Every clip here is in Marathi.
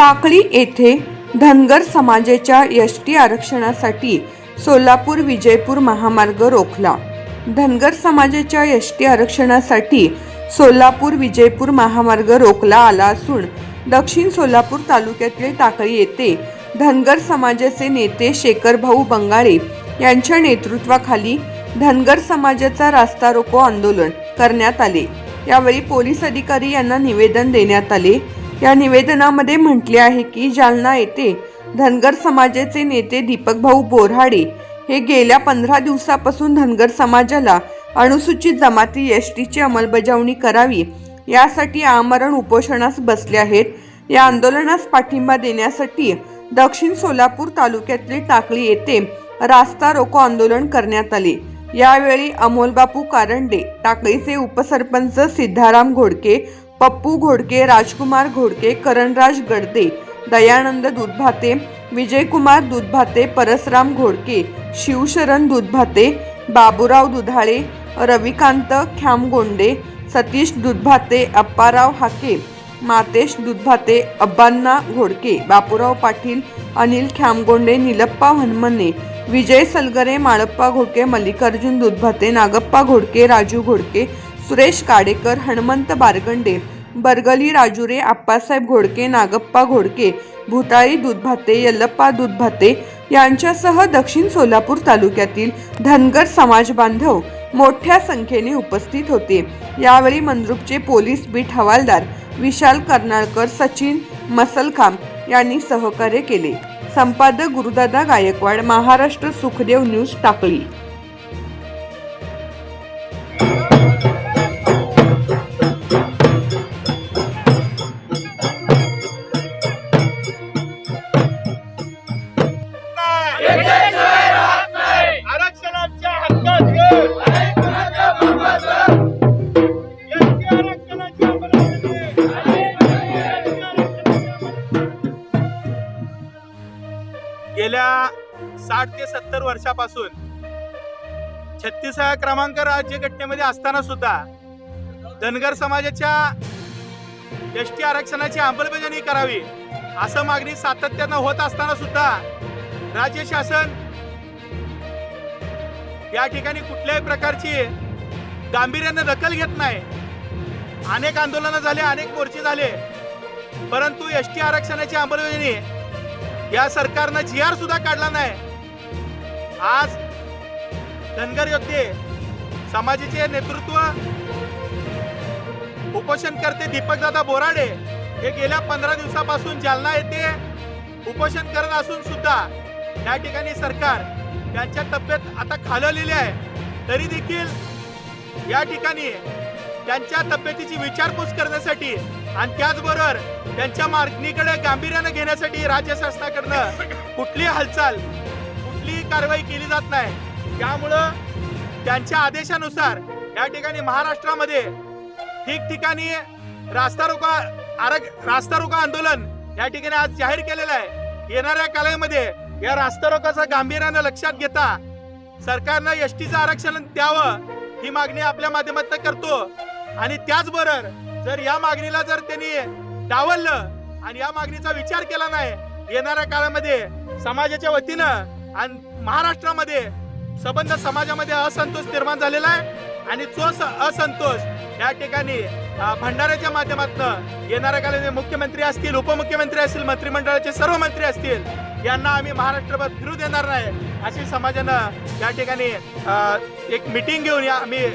टाकळी येथे धनगर समाजाच्या एस टी आरक्षणासाठी सोलापूर विजयपूर महामार्ग रोखला. धनगर समाजाच्या एस टी आरक्षणासाठी सोलापूर विजयपूर महामार्ग रोखला आला असून दक्षिण सोलापूर तालुक्यातील टाकळी येथे धनगर समाजाचे नेते शेखरभाऊ बंगाळे यांच्या नेतृत्वाखाली धनगर समाजाचा रास्ता रोको आंदोलन करण्यात आले. यावेळी पोलीस अधिकारी यांना निवेदन देण्यात आले. या निवेदनामध्ये म्हटले आहे की जालना येथे धनगर समाजाचे नेते दीपक भाऊ हे गेल्या पंधरा दिवसापासून धनगर समाजाला अनुसूचित जमाती एस टीची अंमलबजावणी करावी यासाठी आमरण उपोषणास बसले आहेत. या आंदोलनास पाठिंबा देण्यासाठी दक्षिण सोलापूर तालुक्यातले टाकळी येथे रास्ता रोको आंदोलन करण्यात आले. यावेळी अमोलबापू कारंडे टाकळीचे उपसरपंच सिद्धाराम घोडके पप्पू घोडके राजकुमार घोडके करणराज गडदे दयानंद दुधभाते विजयकुमार दुधभाते परसराम घोडके शिवशरण दुधभाते बाबूराव दुधाळे रविकांत ख्यामगोंडे सतीश दुधभाते अप्पाराव हाके मातेश दुधभाते अब्बांना घोडके बापूराव पाटील अनिल ख्यामगोंडे निलप्पा हनुमने विजय सलगरे माळप्पा घोडके मल्लिकार्जुन दुधभाते नागप्पा घोडके राजू घोडके सुरेश काडेकर हनुमंत बारगंडे बरगली राजुरे आप्पासाहेब घोडके नागप्पा घोडके भूताळी दूधभाते यल्लप्पा दूधभाते यांच्यासह दक्षिण सोलापूर तालुक्यातील धनगर समाज बांधव मोठ्या संख्येने उपस्थित होते. यावेळी मंद्रुपचे पोलीस बीट हवालदार विशाल कर्नाळकर सचिन मसलखाम यांनी सहकार्य केले. संपादक गुरुदादा गायकवाड महाराष्ट्र सुखदेव न्यूज टाकळी. गेल्या साठ ते सत्तर वर्षापासून छत्तीसाव्या क्रमांक राज्य घटनेमध्ये असताना सुद्धा धनगर समाजाच्या एस टी आरक्षणाची अंमलबजावणी करावी असं मागणी सातत्यानं होत असताना सुद्धा राज्य शासन या ठिकाणी कुठल्याही प्रकारची गांभीर्यानं दखल घेत नाही. अनेक आंदोलनं झाले अनेक मोर्चे झाले. परंतु एस टी आरक्षणाची अंमलबजावणी या सरकारनं जी आर सुद्धा काढला नाही. आज धनगर योद्धे समाजाचे नेतृत्व उपोषणकर्ते दीपकदादा बोराडे हे गेल्या पंधरा दिवसापासून जालना येथे उपोषण करत असून सुद्धा या ठिकाणी सरकार त्यांच्या तब्येत आता खालवलेली आहे. तरी देखील या ठिकाणी त्यांच्या तब्येतीची विचारपूस करण्यासाठी आणि त्याचबरोबर त्यांच्या मागणीकडे गांभीर्यानं घेण्यासाठी राज्य शासनाकडनं कुठली हालचाल कुठलीही कारवाई केली जात नाही. त्यामुळं त्यांच्या आदेशानुसार या ठिकाणी महाराष्ट्रामध्ये ठिकठिकाणी रास्ता रोका आरग रास्ता रोका आंदोलन या ठिकाणी आज जाहीर केलेलं आहे. येणाऱ्या कालामध्ये या रास्ता रोकाचा गांभीर्यानं लक्षात घेता सरकारनं एस टीचं आरक्षण द्यावं ही मागणी आपल्या माध्यमातून करतो. आणि त्याचबरोबर जर या मागणीला जर त्यांनी डावललं आणि या मागणीचा विचार केला नाही येणाऱ्या काळामध्ये समाजाच्या वतीनं आणि महाराष्ट्रामध्ये संबंध समाजामध्ये असंतोष निर्माण झालेला आहे आणि तो स- असंतोष या ठिकाणी भंडाऱ्याच्या माध्यमातून येणाऱ्या काळामध्ये मुख्यमंत्री असतील उपमुख्यमंत्री असतील मंत्रिमंडळाचे सर्व मंत्री असतील यांना आम्ही महाराष्ट्रभर फिरू देणार नाही. अशी समाजानं या ठिकाणी एक मिटिंग घेऊन या आम्ही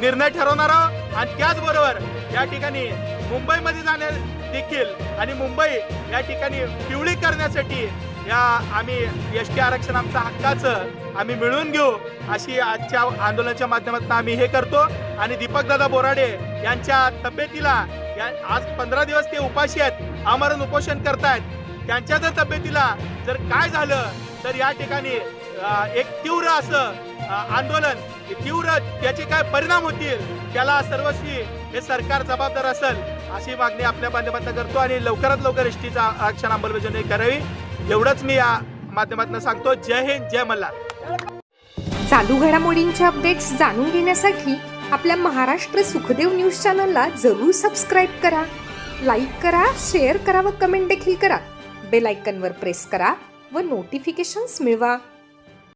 निर्णय ठरवणार आहोत. आणि त्याचबरोबर या ठिकाणी मुंबईमध्ये जाणे देखील आणि मुंबई या ठिकाणी पिवळी करण्यासाठी या आम्ही एस टी आरक्षण आमच्या हक्काचं आम्ही मिळवून घेऊ अशी आजच्या आंदोलनाच्या माध्यमातून आम्ही हे करतो. आणि दीपकदादा बोराडे यांच्या तब्येतीला या आज पंधरा दिवस ते उपाशी आहेत. आमरण उपोषण करतायत. त्यांच्या जर तब्येतीला जर काय झालं तर या ठिकाणी एक तीव्र असं आंदोलन तीव्र त्याचे काय परिणाम होतील त्याला सर्वस्वी हे सरकार जबाबदार असेल अशी मागणी आपल्या माध्यमातून करतो आणि लवकरात लवकर एसटीचा आरक्षण अंमलबजावणी करावी. एवढंच मी या माध्यमातून सांगतो. जय हिंद जय मल्हार. चालू घडामोडींचे अपडेट्स जाणून घेण्यासाठी आपल्या महाराष्ट्र सुखदेव न्यूज चॅनलला जरूर सबस्क्राईब करा. लाईक करा शेअर करा व कमेंट देखील करा. बेल आयकनवर प्रेस करा व नोटिफिकेशन्स मिळवा.